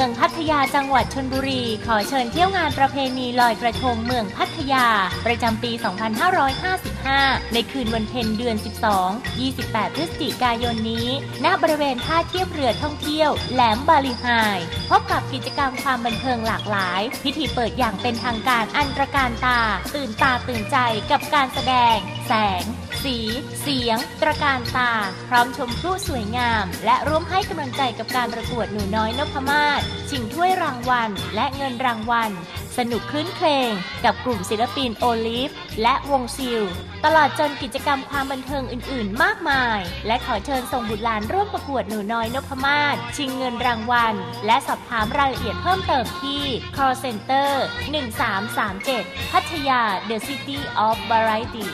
มืองพัทยาจังหวัดชนบุรี ขอเชิญเที่ยวงานประเพณีลอยกระทงเมืองพัทยา ประจำปี 2555 ในคืนวันเพ็ญเดือน 12 28 พฤศจิกายนนี้ ณ บริเวณท่าเทียบเรือท่องเที่ยว แหลมบาลีไฮพบกับกิจกรรมความบันเทิงหลากหลาย พิธีเปิดอย่างเป็นทางการอันตรการตา ตื่นตาตื่นใจกับการแสดง แสง สี เสียง ตระการตา พร้อมชมพลุสวยงาม และร่วมให้กำลังใจกับการประกวดหนูน้อยนพมาศชิงถ้วยรางวัล และเงินรางวัล สนุกคลื้นเพลง กับกลุ่มศิลปินโอลิฟ และวงซิล ตลอดจนกิจกรรมความบันเทิงอื่น ๆ มากมาย และขอเชิญส่งบุตรหลานร่วมประกวดหนูน้อยนพมาศชิงเงินรางวัล และสอบถามรายละเอียดเพิ่มเติมที่ call center 1337 พัทยา The City of Variety